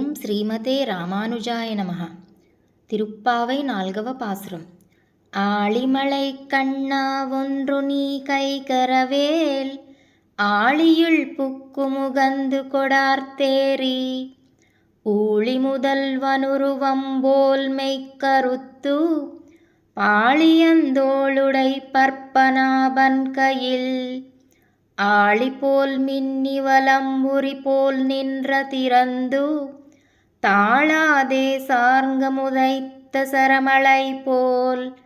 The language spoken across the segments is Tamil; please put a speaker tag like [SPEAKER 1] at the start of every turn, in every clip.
[SPEAKER 1] ஓம் ஸ்ரீமதே ராமானுஜாய நமः திருப்பாவை நால்கவ பாசுரம். ஆளிமலை கண்ணா ஒன்று நீ கை கரவேல் ஆளியுள் புக்கு முகந்து கொடார்த்தேரி ஊழி முதல்வனுருவம்போல் மெய்க்கருத்து பாளியந்தோளுடை பற்பனாபன் கையில். ஆழிபோல் மின்னி வலம்புரி போல் நின்ற திறந்து தாழாதே சார்ங்கமுதைத்த சரமலை போல்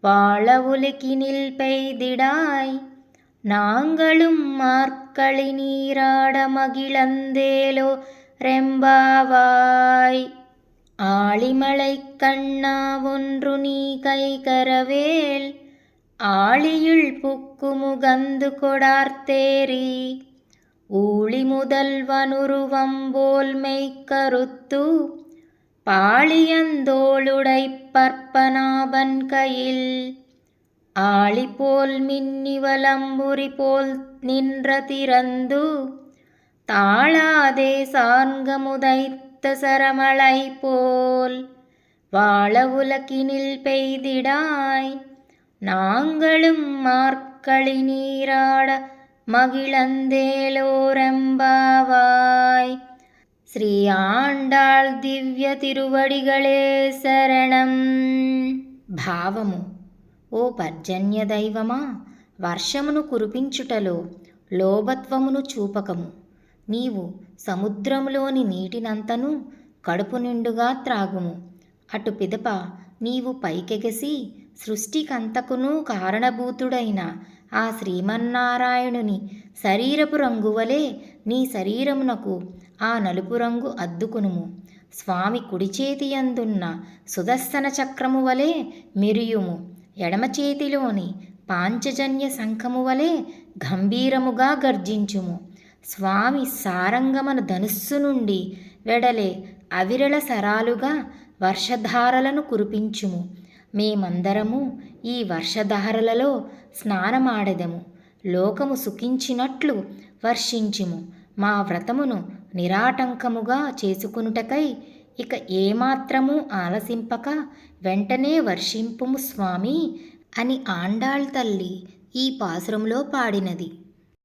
[SPEAKER 1] வாழ உலகினில் பெய்திடாய். நாங்களும் மார்க்களி நீராட மகிழந்தேலோ ரெம்பாவாய். ஆளிமலை கண்ணா ஒன்று நீ கை கைகரவேல் ஆழியுள் புக்குமுகந்து கொடார்த்தேரி ஊழி முதல்வனுருவம்போல் மெய்க்கருத்து பாளியந்தோளுடை பற்பனாபன் கையில் ஆளி போல் மின்னிவலம்புரி போல் நின்ற திறந்து தாழாதே சார்ங்கமுதைத்த சரமளை போல் வாழ உலகினில் பெய்திடாய் நாங்களும் மார்க்களி நீராட மகிழந்தேலோரம்பாவாய் ஸ்ரீ ஆண்டாள் దివ్య తిరువడిగళే శరణం భావము ఓ పర్జన్య దైవమా వర్షమును కురిపించుటలో లోభత్వమును చూపకము నీవు సముద్రములోని నీటినంతను కడుపు నిండుగా త్రాగుము అటు పిదప నీవు పైకెగసి సృష్టికంతకును కారణభూతుడైన ఆ శ్రీమన్నారాయణుని శరీరపు రంగువలే నీ శరీరమునకు ఆ నలుపు రంగు అద్దుకునుము. స్వామి కుడి చేతి అందున్న సుదర్శన చక్రము వలె మెరియుము. ఎడమ చేతిలోని పాంచజన్య శంఖము వలె గంభీరముగా గర్జించుము. స్వామి సారంగమన ధనుస్సు నుండి వెడలే అవిరళ సరాలుగా వర్షధారలను కురిపించుము. మేమందరము ఈ వర్షధారలలో స్నానమాడెదము. లోకము సుఖించినట్లు వర్షించుము. మా వ్రతమును నిరాటంకముగా చేసుకునుటకై ఇక ఏమాత్రము ఆలసింపక వెంటనే వర్షింపుము స్వామి అని ఆండాళ్ తల్లి ఈ పాసురంలో పాడినది.